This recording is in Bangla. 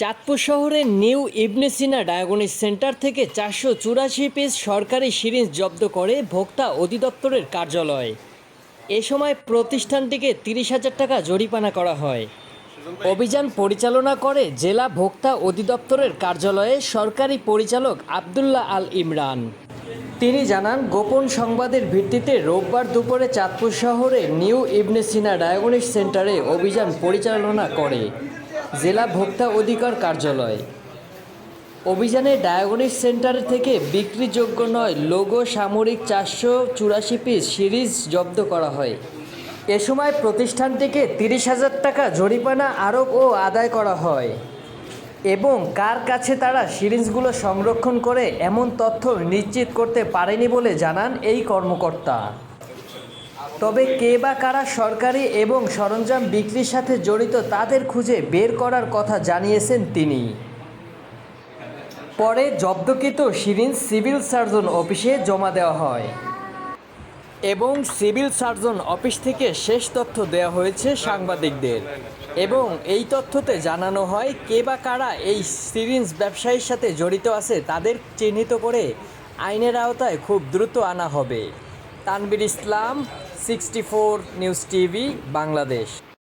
চাঁদপুর শহরের new Ibne Sina diagnostic centre থেকে চারশো চুরাশি পিস সরকারি সিরিঞ্জ জব্দ করে ভোক্তা অধিদপ্তরের কার্যালয়। এ সময় প্রতিষ্ঠানটিকে তিরিশ হাজার টাকা জরিমানা করা হয়। অভিযান পরিচালনা করে জেলা ভোক্তা অধিদপ্তরের কার্যালয়ে সরকারি পরিচালক আবদুল্লাহ আল ইমরান। তিনি জানান, গোপন সংবাদের ভিত্তিতে রোববার দুপুরে চাঁদপুর শহরে নিউ ইবনে সিনা ডায়াগনিস সেন্টারে অভিযান পরিচালনা করে। জেলা ভোক্তা অধিকার কার্যালয়। অভিযানে ডায়াগনিস সেন্টার থেকে বিক্রিযোগ্য নয়, লোগো, সামরিক চারশো চুরাশি পিস সিরিজ জব্দ করা হয়। এ সময় প্রতিষ্ঠানটিকে তিরিশ হাজার টাকা জরিমানা আরোপ ও আদায় করা হয় এবং কার কাছে তারা সিরিঞ্জগুলো সংরক্ষণ করে এমন তথ্য নিশ্চিত করতে পারেনি বলে জানান এই কর্মকর্তা। তবে কে বা কারা সরকারি এবং সরঞ্জাম বিক্রির সাথে জড়িত তাদের খুঁজে বের করার কথা জানিয়েছেন তিনি। পরে জব্দকৃত সিরিঞ্জ সিভিল সার্জন অফিসে জমা দেওয়া হয়। এবং সিভিল সার্জন অফিস থেকে শেষ তথ্য দেওয়া হয়েছে সাংবাদিকদের। এবং এই তথ্যতে জানানো হয়, কে বা কারা এই সিরিঞ্জ ব্যবসায়ীর সাথে জড়িত আছে তাদের চিহ্নিত করে আইনের আওতায় খুব দ্রুত আনা হবে। Tanvir Islam sixty four news TV Bangladesh.